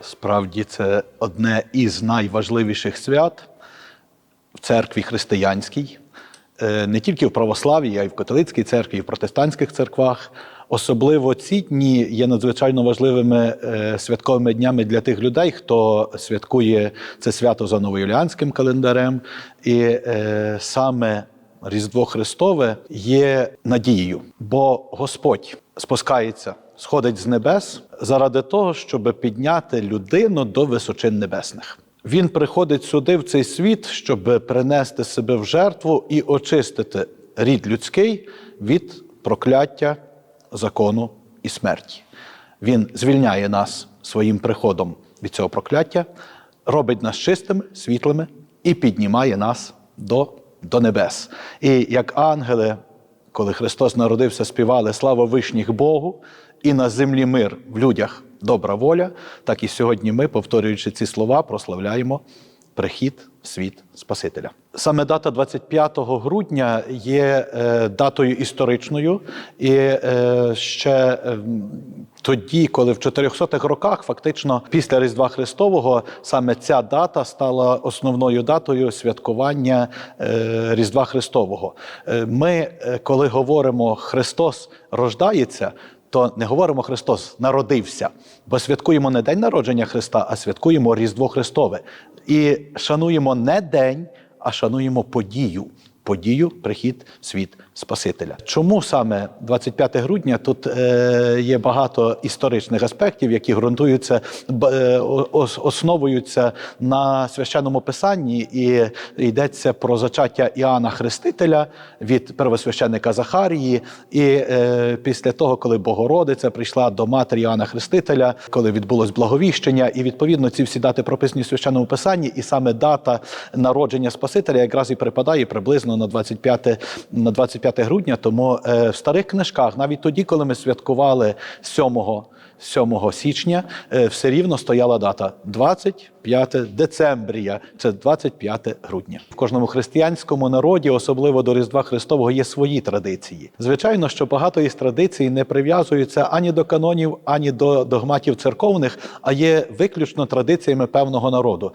Справді, це одне із найважливіших свят в церкві християнській, Е, не тільки в православ'ї, а й в католицькій церкві, і в протестантських церквах. Особливо ці дні є надзвичайно важливими е, святковими днями для тих людей, хто святкує це свято за новоюліанським календарем. І е, саме Різдво Христове є надією, бо Господь спускається, сходить з небес заради того, щоб підняти людину до височин небесних. Він приходить сюди, в цей світ, щоб принести себе в жертву і очистити рід людський від прокляття, закону і смерті. Він звільняє нас своїм приходом від цього прокляття, робить нас чистими, світлими і піднімає нас до, до небес. І як ангели, коли Христос народився, співали слава вишніх Богу, і на землі мир в людях добра воля, так і сьогодні ми, повторюючи ці слова, прославляємо прихід в світ Спасителя. Саме дата 25 грудня є е, датою історичною, і е, ще е, тоді, коли в 400-х роках, фактично після Різдва Христового, саме ця дата стала основною датою святкування Різдва Христового. Ми, коли говоримо Христос рождається, то не говоримо Христос народився, бо святкуємо не день народження Христа, а святкуємо Різдво Христове. І шануємо не день, а шануємо подію. Подію, прихід світ Спасителя. Чому саме 25 грудня? Тут е, є багато історичних аспектів, які ґрунтуються, е, ос- основуються на священному писанні, і йдеться про зачаття Іоанна Хрестителя від первосвященника Захарії. І е, після того, коли Богородиця прийшла до матері Іоанна Хрестителя, коли відбулось благовіщення, і відповідно ці всі дати прописані в священному писанні, і саме дата народження Спасителя якраз і припадає приблизно на 25, на 25 грудня. Тому е, в старих книжках, навіть тоді, коли ми святкували 7 7 січня е, все рівно стояла дата 25 децембрія, це 25 грудня. В кожному християнському народі, особливо до Різдва Христового, є свої традиції. Звичайно, що багато із традицій не прив'язуються ані до канонів, ані до догматів церковних, а є виключно традиціями певного народу.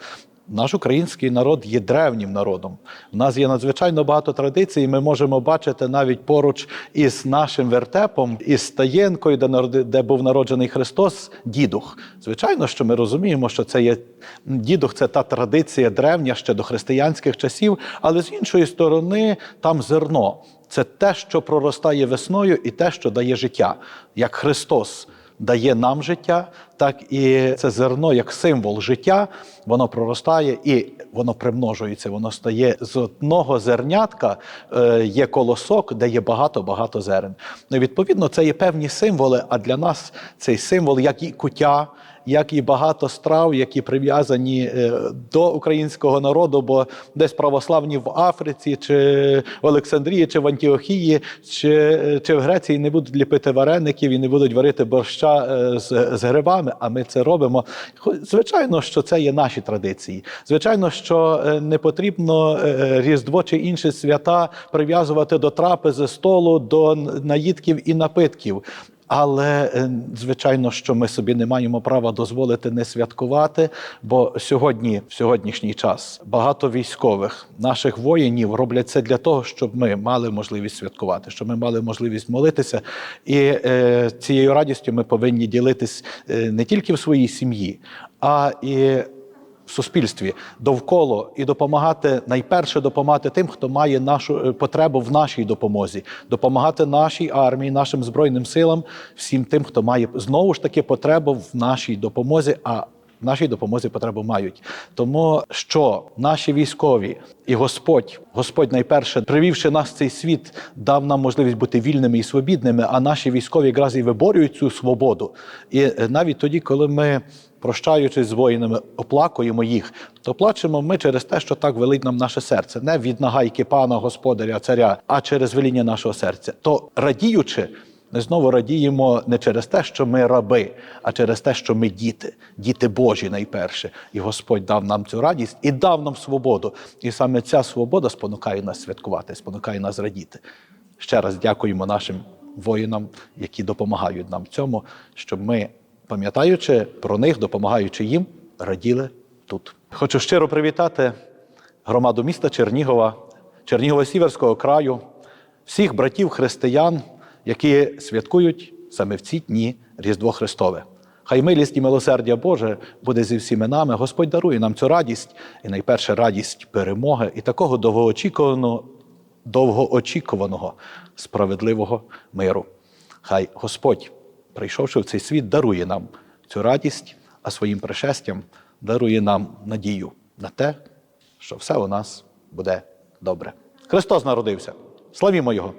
Наш український народ є древнім народом. У нас є надзвичайно багато традицій. і Ми можемо бачити навіть поруч із нашим вертепом, із Стаєнкою, де де був народжений Христос, дідух. Звичайно, що ми розуміємо, що це є дідух, це та традиція древня ще до християнських часів, але з іншої сторони, там зерно. Це те, що проростає весною, і те, що дає життя, як Христос дає нам життя, так і це зерно як символ життя, воно проростає і воно примножується. Воно стає з одного зернятка, е, є колосок, де є багато-багато зерен. Ну, відповідно, це є певні символи. А для нас цей символ, як і куття, як і багато страв, які прив'язані е, до українського народу, бо десь православні в Африці, чи в Олександрії, чи в Антіохії, чи, чи в Греції не будуть ліпити вареників і не будуть варити борща е, з, з грибами. А ми це робимо. Звичайно, що це є наші традиції. Звичайно, що е, не потрібно е, Різдво чи інші свята прив'язувати до трапези, столу, до наїдків і напитків. Але е, звичайно, що ми собі не маємо права дозволити не святкувати, бо сьогодні, в сьогоднішній час, багато військових наших воїнів роблять це для того, щоб ми мали можливість святкувати, щоб ми мали можливість молитися. І е, цією радістю ми повинні ділитись е, не тільки в своїй сім'ї, а і в суспільстві довкола і допомагати найперше допомагати тим, хто має нашу е, потребу в нашій допомозі, допомагати нашій армії, нашим збройним силам, всім тим, хто має знову ж таки потребу в нашій допомозі. А нашій допомозі потребу мають. Тому що наші військові і Господь, Господь найперше, привівши нас в цей світ, дав нам можливість бути вільними і свобідними, а наші військові якраз і виборюють цю свободу. І е, навіть тоді, коли ми прощаючись з воїнами, оплакуємо їх, то плачемо ми через те, що так велить нам наше серце, не від нагайки пана, господаря, царя, а через веління нашого серця. То радіючи, ми знову радіємо не через те, що ми раби, а через те, що ми діти, діти Божі найперше. І Господь дав нам цю радість і дав нам свободу. І саме ця свобода спонукає нас святкувати, спонукає нас радіти. Ще раз дякуємо нашим воїнам, які допомагають нам в цьому, щоб ми, пам'ятаючи про них, допомагаючи їм, раділи тут. Хочу щиро привітати громаду міста Чернігова, Чернігово-Сіверського краю, всіх братів християн, які святкують саме в ці дні Різдво Христове. Хай милість і милосердя Боже буде зі всіми нами. Господь дарує нам цю радість, і найперше радість перемоги і такого довгоочікуваного, довгоочікуваного справедливого миру. Хай Господь, прийшовши в цей світ, дарує нам цю радість, а своїм пришестям дарує нам надію на те, що все у нас буде добре. Христос народився. Славімо Його!